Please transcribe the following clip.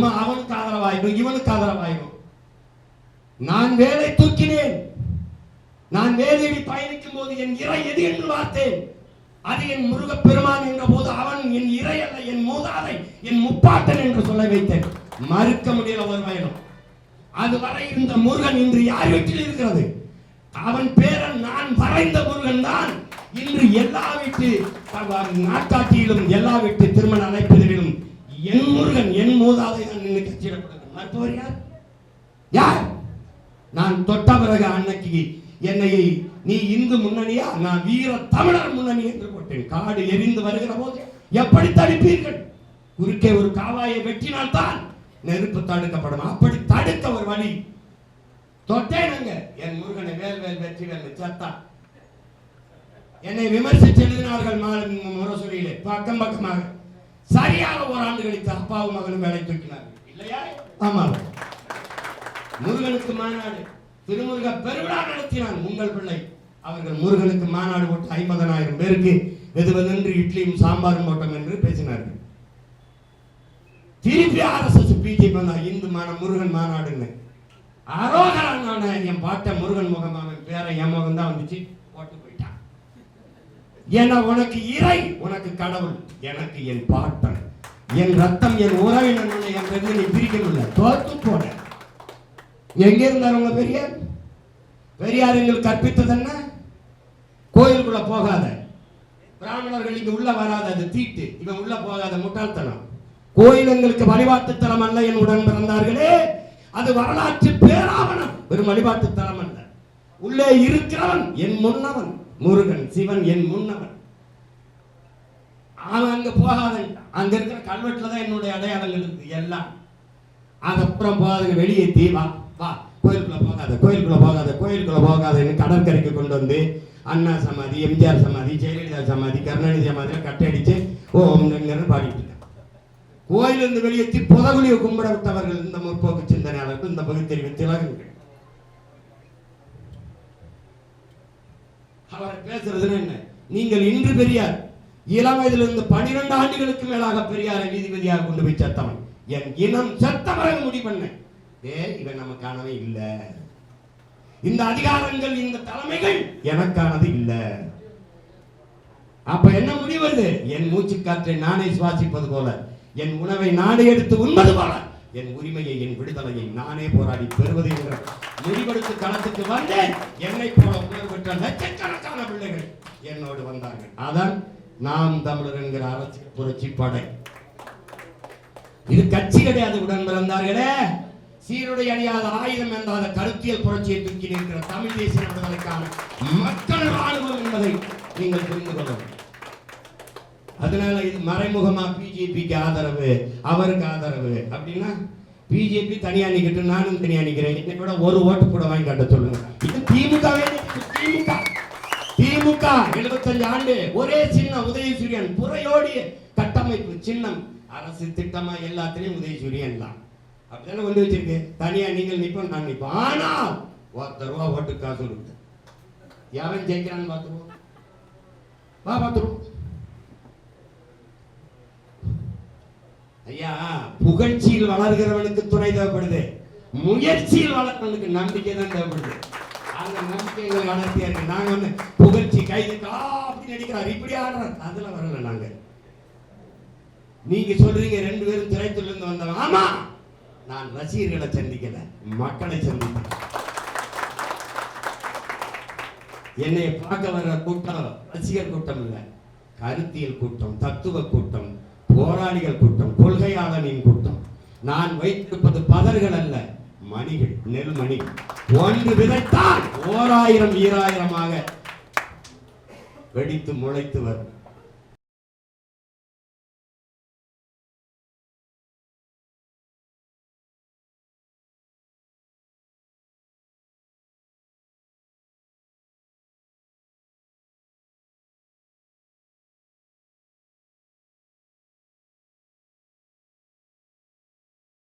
ஆதரவாயிடும் இவனுக்கு ஆதரவாயிடும். நான் வேலை தூக்கினேன். நான் வேலையடி பயணிக்கும் போது என் இறை எது என்று பார்த்தேன். அது என் முருகப் பெருமான் என்ற போது அவன் என் இறை அல்ல என் மூதாதை என் முப்பாட்டன் என்று சொல்ல வைத்தேன். மறுக்க முடியல ஒரு பயணம். அதுவரை இருந்த முருகன் இன்று யார் வீட்டில் இருக்கிறது? அவன் பேரன் நான் வரைந்த முருகன் தான். இன்று எல்லா வீட்டு நாட்காட்டியிலும் நாட்டாட்சியிலும் எல்லா வீட்டு திருமண அழைப்பதில் என் முருகன் என் மூதாதை தான் நின்று கட்சியிடப்படுகிறான் யார்? யார்? நான் தொட்ட பிறகு அன்னைக்கு என்னை நீ இந்து முன்னணியா? நான் வீர தமிழர் முன்னணி என்று போட்டேன். காடு எரிந்து வருகிற போது எப்படி தடுப்பீர்கள்? குறுக்கே ஒரு காவாயை வெட்டினால் தான் நெருப்பு தடுக்கப்படும். அப்படி தடுத்த ஒரு வழி. தொட்டேனுங்க என் முருகனை வேல் வேல் வெற்றி சத்தா என்னை விமர்சித்து எழுதினார்கள் மா- முரசொலியிலே. பக்கம் பக்கமாக. சரியாக ஒரு ஆண்டு கழித்து அப்பாவும் மகனும் வேலை தூக்கினார்கள். இல்லையா? ஆமாம். முருகனுக்கு மாநாடு. திருமுருக பெருவிழா நடத்தினான் உங்கள் பிள்ளை. அவர்கள் முருகனுக்கு மாநாடு போட்டு ஐம்பதனாயிரம் பேருக்கு வெதுவெதென்று இட்லியும் சாம்பாரும் போட்டோம் என்று பேசினார்கள். திருப்பி ஆர்எஸ்எஸ் பிஜேபி வந்தா இந்து மான முருகன் மாநாடுன்னு அரோகரான என் பாட்ட முருகன் முகம் அவன் பேர என் முகம் தான் வந்துச்சு. போட்டு போயிட்டான் ஏன்னா உனக்கு இறை உனக்கு கடவுள் எனக்கு என் பாட்டன் என் ரத்தம் என் உறவினன் என்று என் நீ பிரிக்க தோத்து போன. எங்க இருந்தார் உங்க பெரியார்? பெரியார் எங்களுக்கு கற்பித்தது என்ன? கோயிலுக்குள்ள போகாத. பிராமணர்கள் இங்க உள்ள வராத அது தீட்டு. இவன் உள்ள போகாத முட்டாள்தனம். கோயில் எங்களுக்கு வழிபாட்டு தலம் அல்ல என் உடன் பிறந்தார்களே. அது வரலாற்று பேராவணம். வெறும் வழிபாட்டு தலம் அல்ல. உள்ளே இருக்கிறவன் என் முன்னவன். முருகன் சிவன் என் முன்னவன். அவன் அங்க போகாதன் அங்க இருக்கிற கல்வெட்டுல தான் என்னுடைய அடையாளங்கள் இருக்கு எல்லாம். அதுக்கப்புறம் போகாத வெளியே தீ வா வா. கோயிலுக்குள்ள போகாத கோயிலுக்குள்ள போகாத கோயிலுக்குள்ள போகாதன்னு கடற்கரைக்கு கொண்டு வந்து அண்ணா சமாதி எம்ஜிஆர் சமாதி ஜெயலலிதா சமாதி கருணாநிதி சமாதியில் கட்டடிச்சு ஓம் நங்கன்னு பாடிட்டு இருக்கான். கோயிலிருந்து வெளியேற்றி தீ புதகுலியை கும்பிட விட்டவர்கள் இந்த முற்போக்கு சிந்தனையாளர்கள் இந்த பகுத்தறிவு திலகங்கள். அவரை பேசுறதுன்னு என்ன? நீங்கள் இன்று பெரியார் இளம் வயதிலிருந்து பனிரெண்டு ஆண்டுகளுக்கு மேலாக பெரியாரை நீதிபதியாக கொண்டு போய் செத்தவன். என் இனம் செத்தவரை முடிவு பண்ண. ஏ இவன் நமக்கானவே இல்லை. இந்த அதிகாரங்கள் இந்த தலைமைகள் எனக்கானது இல்ல. அப்ப என்ன முடிவது என் மூச்சு காற்றை நானே சுவாசிப்பது போல என் உணவை நானே எடுத்து உண்பது போல. என் உரிமையை என் விடுதலையை நானே போராடி பெறுவது என்ற முடிவெடுத்து களத்துக்கு வந்தேன். என்னை போல உணர்வு பெற்ற லட்சக்கணக்கான பிள்ளைகள் என்னோடு வந்தார்கள். அதான் நாம் தமிழர் என்கிற அரசியல் புரட்சி படை. இது கட்சி கிடையாது உடன் பிறந்தார்களே. சீருடை அணியாத ஆயுதம் என்றாத கருத்தியல் புரட்சியை தூக்கி நிற்கிற தமிழ் தேசிய விடுதலைக்கான மக்கள் ராணுவம் என்பதை நீங்கள் புரிந்து கொள்ளணும் அதனால இது மறைமுகமா பிஜேபிக்கு ஆதரவு அவருக்கு ஆதரவு. அப்படின்னா பிஜேபி தனியா நிக்கட்டும் நானும் தனியா நிக்கிறேன். என்னை கூட ஒரு ஓட்டு கூட வாங்கி காட்ட சொல்லுங்க. இது திமுகவே திமுக. திமுக 75 ஆண்டு ஒரே சின்னம் உதயசூரியன் புறையோடிய கட்டமைப்பு சின்னம். அரசு திட்டமா எல்லாத்துலயும் உதயசூரியன் தான். அப்படிதானே வந்து வச்சிருக்கு. தனியா நீங்கள் நிப்போம் நான் நிப்போம். ஆனால் ஒருத்தர் ரூபா ஓட்டு காசு கொடுத்து எவன் ஜெயிக்கிறான்னு பார்த்துருவோம். வா பார்த்துருவோம். ஐயா புகழ்ச்சியில் வளர்கிறவனுக்கு துணை தேவைப்படுது. முயற்சியில் வளர்த்தவனுக்கு நம்பிக்கை தான் தேவைப்படுது. அந்த நம்பிக்கைகள் வளர்த்தியா இருக்கு. நாங்க வந்து புகழ்ச்சி கைது கா அப்படி நடிக்கிறார் இப்படி ஆடுறார். அதுல வரல நாங்க. நீங்க சொல்றீங்க ரெண்டு பேரும் திரைத்துல இருந்து வந்தவன் ஆமா! நான் ரசிகர்களை சந்திக்கல மக்களை சந்தித்தேன் என்னை பார்க்க வர்ற கூட்டம் ரசிகர் கூட்டம் இல்லை. கருத்தியல் கூட்டம் தத்துவ கூட்டம் போராளிகள் கூட்டம் கொள்கையாளனின் கூட்டம். நான் வைத்திருப்பது பதர்கள் அல்ல மணிகள் நெல்மணி ஒன்று விதைத்தால் ஓராயிரம் ஈராயிரமாக வெடித்து முளைத்து வரும்.